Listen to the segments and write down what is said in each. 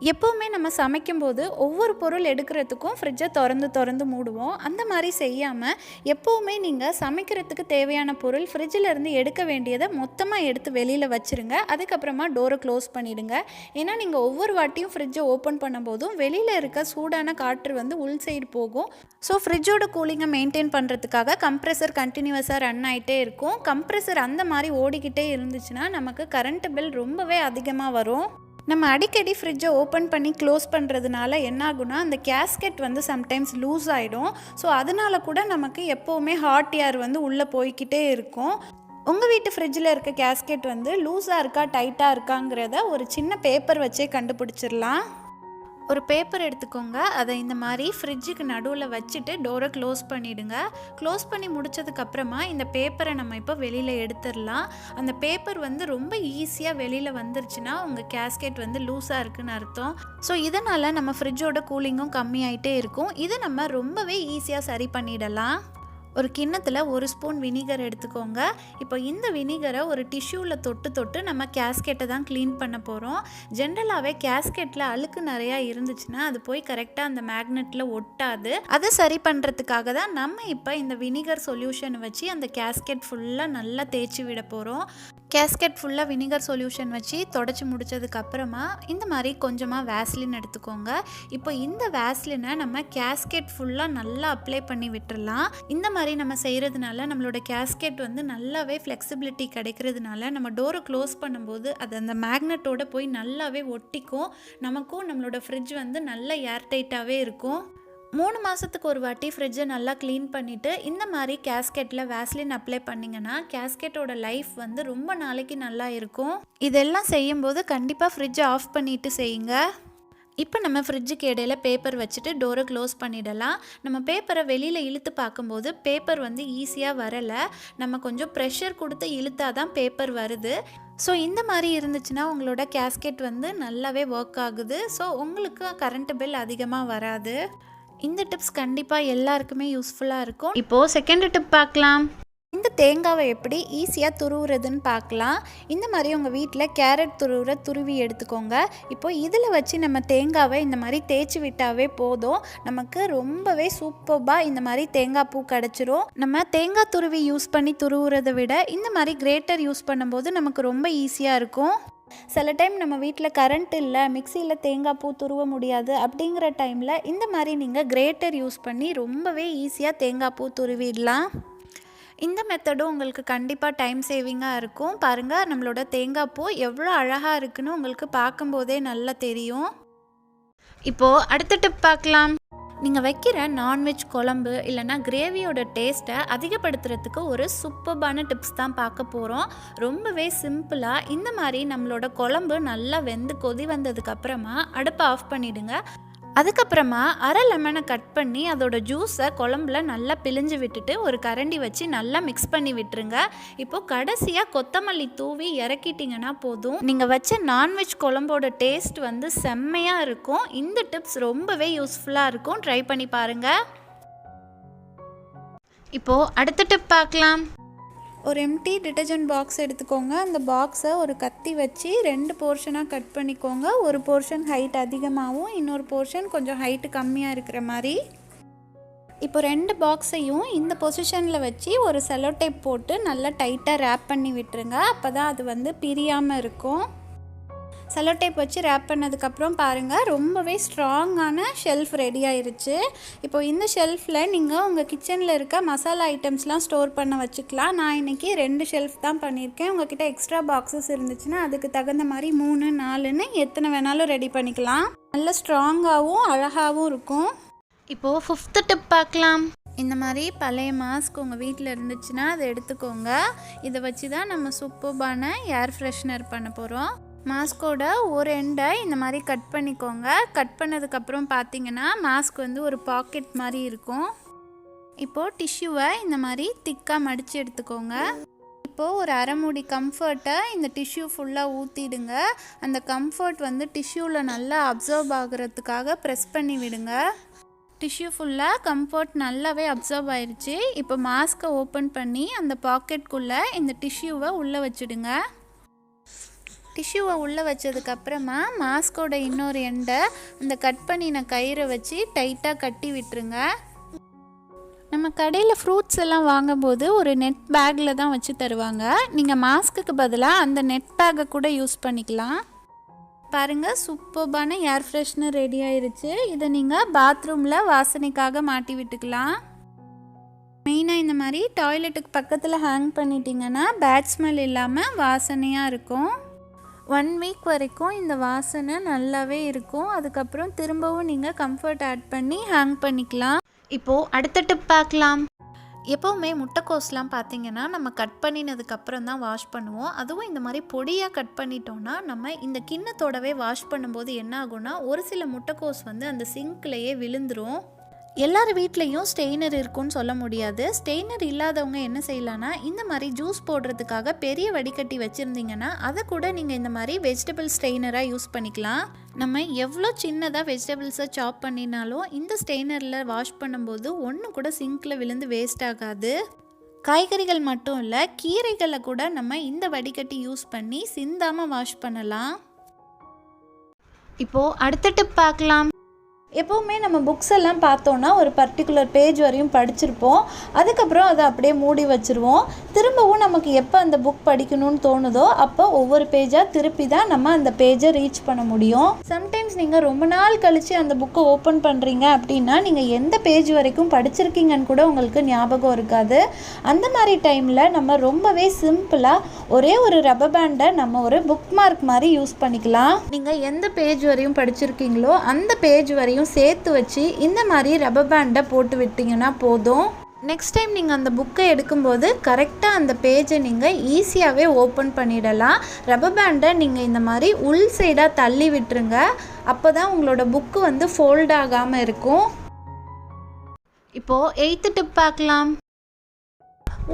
எப்போவுமே நம்ம சமைக்கும்போது ஒவ்வொரு பொருள் எடுக்கிறதுக்கும் ஃப்ரிட்ஜை திறந்து திறந்து மூடுவோம். அந்த மாதிரி செய்யாமல் எப்போவுமே நீங்கள் சமைக்கிறதுக்கு தேவையான பொருள் ஃப்ரிட்ஜில் இருந்து எடுக்க வேண்டியதை மொத்தமாக எடுத்து வெளியில் வச்சுருங்க. அதுக்கப்புறமா டோரை க்ளோஸ் பண்ணிவிடுங்க ஏன்னா நீங்கள் ஒவ்வொரு வாட்டியும் ஃப்ரிட்ஜை ஓப்பன் பண்ணும்போதும் வெளியில் இருக்க சூடான காற்று வந்து உள் சைடு போகும். ஸோ ஃப்ரிட்ஜோட கூலிங்கை மெயின்டைன் பண்ணுறதுக்காக கம்ப்ரெசர் கண்டினியூஸாக ரன் ஆகிட்டே இருக்கும். கம்ப்ரெசர் அந்த மாதிரி ஓடிக்கிட்டே இருந்துச்சுன்னா நமக்கு கரண்ட் பில் ரொம்பவே அதிகமாக வரும். நம்ம அடிக்கடி ஃப்ரிட்ஜை ஓப்பன் பண்ணி க்ளோஸ் பண்ணுறதுனால என்ன ஆகுனா அந்த கேஸ்கெட் வந்து சம்டைம்ஸ் லூஸ் ஆகிடும் ஸோ அதனால கூட நமக்கு எப்போவுமே ஹாட் ஏர் வந்து உள்ளே போய்கிட்டே இருக்கும். உங்கள் வீட்டு ஃப்ரிட்ஜில் இருக்க கேஸ்கெட் வந்து லூஸாக இருக்கா டைட்டாக இருக்காங்கிறத ஒரு சின்ன பேப்பர் வச்சே கண்டுபிடிச்சிடலாம் ஒரு பேப்பர் எடுத்துக்கோங்க. அதை இந்த மாதிரி ஃப்ரிட்ஜுக்கு நடுவில் வச்சுட்டு டோரை க்ளோஸ் பண்ணிவிடுங்க க்ளோஸ் பண்ணி முடிச்சதுக்கப்புறமா இந்த பேப்பரை நம்ம இப்போ வெளியில் எடுத்துடலாம். அந்த பேப்பர் வந்து ரொம்ப ஈஸியாக வெளியில் வந்துருச்சுன்னா உங்கள் கேஸ்கெட் வந்து லூஸாக இருக்குன்னு அர்த்தம். ஸோ இதனால் நம்ம ஃப்ரிட்ஜோட கூலிங்கும் கம்மியாயிட்டே இருக்கும். இதை நம்ம ரொம்பவே ஈஸியாக சரி பண்ணிடலாம். ஒரு கிண்ணத்தில் ஒரு ஸ்பூன் வினிகர் எடுத்துக்கோங்க. இப்போ இந்த வினிகரை ஒரு டிஷ்யூவில் தொட்டு தொட்டு நம்ம கேஸ்கெட்டை தான் க்ளீன் பண்ண போகிறோம் ஜென்ரலாகவே கேஸ்கெட்டில் அழுக்கு நிறையா இருந்துச்சுன்னா அது போய் கரெக்டாக அந்த மேக்னெட்டில் ஒட்டாது. அதை சரி பண்ணுறதுக்காக தான் நம்ம இப்போ இந்த வினிகர் சொல்யூஷன் வச்சு அந்த கேஸ்கெட் ஃபுல்லாக நல்லா தேய்ச்சி விட போகிறோம் கேஸ்கெட் ஃபுல்லாக வினிகர் சொல்யூஷன் வச்சு தொடச்சி முடித்ததுக்கப்புறமா இந்த மாதிரி கொஞ்சமாக வேஸ்லின் எடுத்துக்கோங்க. இப்போ இந்த வேஸ்லினை நம்ம கேஸ்கெட் ஃபுல்லாக நல்லா அப்ளை பண்ணி விட்டுடலாம் இந்த மாதிரி நம்ம செய்கிறதுனால நம்மளோட கேஸ்கெட் வந்து நல்லாவே ஃப்ளெக்சிபிலிட்டி கிடைக்கிறதுனால நம்ம டோரை க்ளோஸ் பண்ணும்போது அது அந்த மேக்னெட்டோட போய் நல்லாவே ஒட்டிக்கும். நமக்கும் நம்மளோட ஃப்ரிட்ஜ் வந்து நல்ல ஏர்டைட்டாகவே இருக்கும். மூணு மாதத்துக்கு ஒரு வாட்டி ஃப்ரிட்ஜை நல்லா க்ளீன் பண்ணிவிட்டு இந்த மாதிரி கேஸ்கெட்டில் வேஸ்லின் அப்ளை பண்ணிங்கன்னா கேஸ்கெட்டோட லைஃப் வந்து ரொம்ப நாளைக்கு நல்லா இருக்கும். இதெல்லாம் செய்யும்போது கண்டிப்பாக ஃப்ரிட்ஜை ஆஃப் பண்ணிவிட்டு செய்யுங்க. இப்போ நம்ம ஃப்ரிட்ஜுக்கு இடையில பேப்பர் வச்சுட்டு டோரை க்ளோஸ் பண்ணிடலாம். நம்ம பேப்பரை வெளியில் இழுத்து பார்க்கும்போது பேப்பர் வந்து ஈஸியாக வரலை. நம்ம கொஞ்சம் ப்ரெஷர் கொடுத்து இழுத்தா தான் பேப்பர் வருது. ஸோ இந்த மாதிரி இருந்துச்சுன்னா உங்களோட கேஸ்கெட் வந்து நல்லாவே ஒர்க் ஆகுது. ஸோ உங்களுக்கு கரண்ட் பில் அதிகமாக வராது. இந்த டிப்ஸ் கண்டிப்பாக எல்லாருக்குமே யூஸ்ஃபுல்லாக இருக்கும். இப்போது செகண்ட் டிப் பார்க்கலாம். இந்த தேங்காவை எப்படி ஈஸியாக துருவுறதுன்னு பார்க்கலாம். இந்த மாதிரி உங்கள் வீட்டில் கேரட் துருவுற துருவி எடுத்துக்கோங்க. இப்போ இதில் வச்சு நம்ம தேங்காவை இந்த மாதிரி தேய்ச்சி விட்டாவே போதும். நமக்கு ரொம்பவே சூப்பராக இந்த மாதிரி தேங்காய் பூ கிடச்சிரும். நம்ம தேங்காய் துருவி யூஸ் பண்ணி துருவுறதை விட இந்த மாதிரி கிரேட்டர் யூஸ் பண்ணும்போது நமக்கு ரொம்ப ஈஸியாக இருக்கும். சில டைம் நம்ம வீட்டில் கரண்ட் இல்லை மிக்சியில் தேங்காய் பூ துருவ முடியாது அப்படிங்கிற டைமில் இந்த மாதிரி நீங்கள் கிரேட்டர் யூஸ் பண்ணி ரொம்பவே ஈஸியாக தேங்காய் பூ துருவிடலாம். இந்த மெத்தடும் உங்களுக்கு கண்டிப்பாக டைம் சேவிங்காக இருக்கும். பாருங்கள் நம்மளோட தேங்காய் பூ எவ்வளோ அழகாக இருக்குன்னு உங்களுக்கு பார்க்கும்போதே நல்லா தெரியும். இப்போது அடுத்த டிப் பார்க்கலாம். நீங்கள் வைக்கிற நான்வெஜ் குழம்பு இல்லைன்னா கிரேவியோட டேஸ்ட்டை அதிகப்படுத்துறதுக்கு ஒரு சூப்பர்பான டிப்ஸ் தான் பார்க்க போகிறோம் ரொம்பவே சிம்பிளாக இந்த மாதிரி நம்மளோட குழம்பு நல்லா வெந்து கொதி வந்ததுக்கப்புறமா அடுப்பை ஆஃப் பண்ணிவிடுங்க அதுக்கப்புறமா அரை லெமனை கட் பண்ணி அதோட ஜூஸை குழம்புல நல்லா பிழிஞ்சு விட்டுட்டு ஒரு கரண்டி வச்சு நல்லா மிக்ஸ் பண்ணி விட்டுருங்க. இப்போது கடைசியாக கொத்தமல்லி தூவி இறக்கிட்டிங்கன்னா போதும். நீங்கள் வச்ச நான்வெஜ் குழம்போட டேஸ்ட் வந்து செம்மையாக இருக்கும். இந்த டிப்ஸ் ரொம்பவே யூஸ்ஃபுல்லாக இருக்கும். ட்ரை பண்ணி பாருங்கள் இப்போது அடுத்த டிப் பார்க்கலாம். ஒரு எம்டி டிட்டர்ஜென்ட் பாக்ஸ் எடுத்துக்கோங்க. அந்த பாக்ஸை ஒரு கத்தி வச்சு ரெண்டு போர்ஷனாக கட் பண்ணிக்கோங்க. ஒரு போர்ஷன் ஹைட் அதிகமாகவும் இன்னொரு போர்ஷன் கொஞ்சம் ஹைட்டு கம்மியாக இருக்கிற மாதிரி. இப்போ ரெண்டு பாக்ஸையும் இந்த பொசிஷனில் வச்சு ஒரு செலோ டேப் போட்டு நல்லா டைட்டாக ரேப் பண்ணி விட்டுருங்க. அப்போ தான் அது வந்து பிரியாமல் இருக்கும். செல்லோ டேப் வச்சு ரேப் பண்ணதுக்கப்புறம் பாருங்கள் ரொம்பவே ஸ்ட்ராங்கான ஷெல்ஃப் ரெடி ஆயிருச்சு. இப்போ இந்த ஷெல்ஃபில் நீங்கள் உங்கள் கிச்சனில் இருக்க மசாலா ஐட்டம்ஸ்லாம் ஸ்டோர் பண்ண வச்சுக்கலாம். நான் இன்றைக்கி ரெண்டு ஷெல்ஃப் தான் பண்ணியிருக்கேன். உங்ககிட்ட எக்ஸ்ட்ரா பாக்ஸஸ் இருந்துச்சுன்னா அதுக்கு தகுந்த மாதிரி மூணு நாலுன்னு எத்தனை வேணாலும் ரெடி பண்ணிக்கலாம். நல்ல ஸ்ட்ராங்காகவும் அழகாகவும் இருக்கும். இப்போது ஃபிஃப்த்து டிப் பார்க்கலாம். இந்த மாதிரி பழைய மாஸ்க் உங்கள் வீட்டில் இருந்துச்சுன்னா அதை எடுத்துக்கோங்க. இதை வச்சு தான் நம்ம சூப்பர்பான ஏர் ஃப்ரெஷ்னர் பண்ண போகிறோம் மாஸ்கோட ஒரு எண்டை இந்த மாதிரி கட் பண்ணிக்கோங்க. கட் பண்ணதுக்கப்புறம் பார்த்தீங்கன்னா மாஸ்க் வந்து ஒரு பாக்கெட் மாதிரி இருக்கும். இப்போது டிஷ்யூவை இந்த மாதிரி திக்காக மடித்து எடுத்துக்கோங்க. இப்போது ஒரு அரைமுடி கம்ஃபர்ட்டை இந்த டிஷ்யூ ஃபுல்லாக ஊற்றிடுங்க அந்த கம்ஃபர்ட் வந்து டிஷ்யூவில் நல்லா அப்சர்வ் ஆகுறதுக்காக ப்ரெஸ் பண்ணி விடுங்க. டிஷ்யூ ஃபுல்லாக கம்ஃபர்ட் நல்லாவே அப்சர்வ் ஆயிடுச்சு இப்போ மாஸ்க்கை ஓப்பன் பண்ணி அந்த பாக்கெட்குள்ளே இந்த டிஷ்யூவை உள்ளே வச்சுடுங்க. டிஷ்யூவை உள்ளே வச்சதுக்கப்புறமா மாஸ்கோட இன்னொரு எண்டை அந்த கட் பண்ணின கயிறை வச்சு டைட்டாக கட்டி விட்டுருங்க. நம்ம கடையில் ஃப்ரூட்ஸ் எல்லாம் வாங்கும்போது ஒரு நெட் பேக்கில் தான் வச்சு தருவாங்க. நீங்கள் மாஸ்க்குக்கு பதிலாக அந்த நெட் பேக்கை கூட யூஸ் பண்ணிக்கலாம். பாருங்கள் சூப்பர்பான ஏர் ஃப்ரெஷ்னர் ரெடி ஆயிருச்சு. இதை நீங்கள் பாத்ரூமில் வாசனைக்காக மாட்டி விட்டுக்கலாம். மெயினாக இந்த மாதிரி டாய்லெட்டுக்கு பக்கத்தில் ஹேங் பண்ணிட்டீங்கன்னா பேட் ஸ்மெல் இல்லாமல் வாசனையாக இருக்கும். ஒன் வீக் வரைக்கும் இந்த வாசனை நல்லாவே இருக்கும். அதுக்கப்புறம் திரும்பவும் நீங்கள் கம்ஃபர்ட் ஆட் பண்ணி ஹேங் பண்ணிக்கலாம். இப்போது அடுத்த டிப் பார்க்கலாம். எப்போவுமே முட்டைக்கோஸ்லாம் பார்த்தீங்கன்னா நம்ம கட் பண்ணினதுக்கப்புறம் தான் வாஷ் பண்ணுவோம். அதுவும் இந்த மாதிரி பொடியாக கட் பண்ணிட்டோம்னா நம்ம இந்த கிண்ணத்தோடவே வாஷ் பண்ணும்போது என்ன ஆகும்னா ஒரு சில முட்டைக்கோஸ் வந்து அந்த சிங்க்லேயே விழுந்துரும். எல்லார் வீட்லேயும் ஸ்டெய்னர் இருக்கும்னு சொல்ல முடியாது. ஸ்டெய்னர் இல்லாதவங்க என்ன செய்யலாம்னா இந்த மாதிரி ஜூஸ் போடுறதுக்காக பெரிய வடிகட்டி வச்சுருந்தீங்கன்னா அதை கூட நீங்கள் இந்த மாதிரி வெஜிடபிள் ஸ்டெய்னராக யூஸ் பண்ணிக்கலாம். நம்ம எவ்வளோ சின்னதாக வெஜிடபிள்ஸை சாப் பண்ணினாலும் இந்த ஸ்டெய்னரில் வாஷ் பண்ணும்போது ஒன்று கூட சிங்கில் விழுந்து வேஸ்ட் ஆகாது. காய்கறிகள் மட்டும் இல்லை கீரைகளை கூட நம்ம இந்த வடிகட்டி யூஸ் பண்ணி சிந்தாமல் வாஷ் பண்ணலாம். இப்போது அடுத்த டிப் பார்க்கலாம். எப்போவுமே நம்ம புக்ஸ் எல்லாம் பார்த்தோன்னா ஒரு பர்டிகுலர் பேஜ் வரையும் படிச்சிருப்போம். அதுக்கப்புறம் அதை அப்படியே மூடி வச்சுருவோம். திரும்பவும் நமக்கு எப்போ அந்த புக் படிக்கணும்னு தோணுதோ அப்போ ஒவ்வொரு பேஜாக திருப்பி தான் நம்ம அந்த பேஜை ரீச் பண்ண முடியும். சம்டைம்ஸ் நீங்கள் ரொம்ப நாள் கழித்து அந்த புக்கை ஓப்பன் பண்ணுறீங்க அப்படின்னா நீங்கள் எந்த பேஜ் வரைக்கும் படிச்சிருக்கீங்கன்னு கூட உங்களுக்கு ஞாபகம் இருக்காது. அந்த மாதிரி டைமில் நம்ம ரொம்பவே சிம்பிளாக ஒரே ஒரு ரப்பர் பேண்டை நம்ம ஒரு புக் மார்க் மாதிரி யூஸ் பண்ணிக்கலாம். நீங்கள் எந்த பேஜ் வரையும் படிச்சிருக்கீங்களோ அந்த பேஜ் வரையும் சேர்த்து வச்சு இந்த மாதிரி ரப்பர் பேண்டை போட்டு விட்டீங்கன்னா போதும். நெக்ஸ்ட் டைம் நீங்கள் அந்த புக்கை எடுக்கும்போது கரெக்டாக அந்த பேஜை நீங்கள் ஈஸியாகவே ஓப்பன் பண்ணிடலாம். ரப்பர் பேண்டை நீங்கள் இந்த மாதிரி உள் சைடாக தள்ளி விட்டுருங்க. அப்போ தான் உங்களோட புக்கு வந்து ஃபோல்ட் ஆகாமல் இருக்கும். இப்போது எயித்து டிப் பார்க்கலாம்.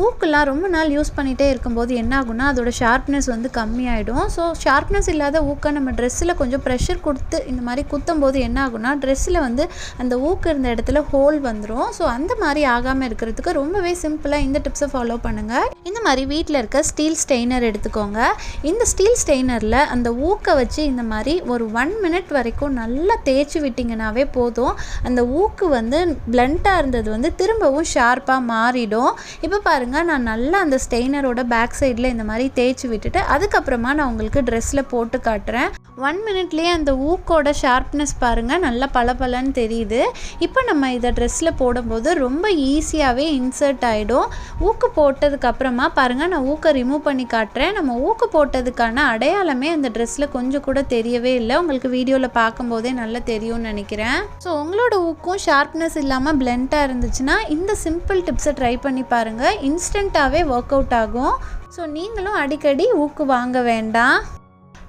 ஊக்கெல்லாம் ரொம்ப நாள் யூஸ் பண்ணிகிட்டே இருக்கும்போது என்ன ஆகும்னா அதோட ஷார்ப்னஸ் வந்து கம்மியாயிடும். ஸோ ஷார்ப்னஸ் இல்லாத ஊக்கை நம்ம ட்ரெஸ்ஸில் கொஞ்சம் ப்ரெஷர் கொடுத்து இந்த மாதிரி குத்தும் போது என்ன ஆகும்னா ட்ரெஸ்ஸில் வந்து அந்த ஊக்கு இருந்த இடத்துல ஹோல் வந்துடும் ஸோ அந்த மாதிரி ஆகாமல் இருக்கிறதுக்கு ரொம்பவே சிம்பிளாக இந்த டிப்ஸை ஃபாலோ பண்ணுங்கள் இந்த மாதிரி வீட்டில் இருக்க ஸ்டீல் ஸ்டெய்னர் எடுத்துக்கோங்க. இந்த ஸ்டீல் ஸ்டெய்னரில் அந்த ஊக்கை வச்சு இந்த மாதிரி ஒரு ஒன் மினிட் வரைக்கும் நல்லா தேய்ச்சி விட்டிங்கனாவே போதும். அந்த ஊக்கு வந்து பிளண்ட்டாக இருந்தது வந்து திரும்பவும் ஷார்ப்பாக மாறிடும். இப்போ பாருங்கள் நான் நல்லா அந்த ஸ்டெய்னரோட பேக் சைடில் இந்த மாதிரி தேய்ச்சி விட்டுட்டு அதுக்கப்புறமா நான் உங்களுக்கு ட்ரெஸ்ஸில் போட்டு காட்டுறேன். ஒன் மினிட்லேயே அந்த ஊக்கோட ஷார்ப்னஸ் பாருங்கள் நல்லா பளபளன்னு தெரியுது. இப்போ நம்ம இதை ட்ரெஸ்ஸில் போடும்போது ரொம்ப ஈஸியாகவே இன்சர்ட் ஆகிடும் ஊக்கு போட்டதுக்கப்புறமா பாருங்கள் நான் ஊக்கை ரிமூவ் பண்ணி காட்டுறேன். நம்ம ஊக்கு போட்டதுக்கான அடையாளமே அந்த ட்ரெஸ்ஸில் கொஞ்சம் கூட தெரியவே இல்லை. உங்களுக்கு வீடியோவில் பார்க்கும்போதே நல்லா தெரியும்னு நினைக்கிறேன். ஸோ உங்களோட ஊக்கும் ஷார்ப்னஸ் இல்லாமல் பிளெண்ட்டாக இருந்துச்சுன்னா இந்த சிம்பிள் டிப்ஸை ட்ரை பண்ணி பாருங்கள் இன்ஸ்டண்ட்டாகவே ஒர்க் அவுட் ஆகும். ஸோ நீங்களும் அடிக்கடி ஊக்கு வாங்க வேண்டாம்.